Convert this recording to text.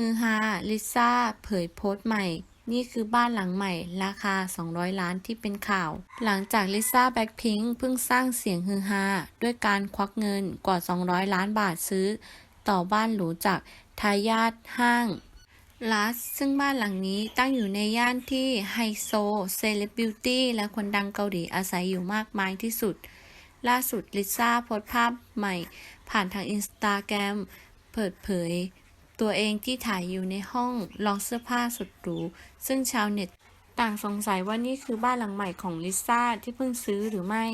ฮือฮาลิซ่า เผยโพสต์ใหม่ นี่คือบ้านหลังใหม่ ราคา 200 ล้านที่เป็นข่าว หลังจากลิซ่าแบ็คพิงค์เพิ่งสร้างเสียงฮือฮาด้วยการควักเงินกว่า 200 ล้านบาทซื้อ ต่อบ้านหรูจากทายาทห้างลัสซึ่งบ้านหลังนี้ตั้งอยู่ในย่านที่ไฮโซ เซเลบริวตี้ และคนดังเกาหลีอาศัยอยู่มากมายที่สุด ล่าสุดลิซ่าโพสต์ภาพใหม่ ผ่านทางอินสตาแกรมเปิดเผย ตัวเองที่ถ่ายอยู่ในห้องลองเสื้อผ้าสุดหรู ซึ่งชาวเน็ตต่างสงสัยว่านี่คือบ้านหลังใหม่ของลิซ่าที่เพิ่งซื้อหรือไม่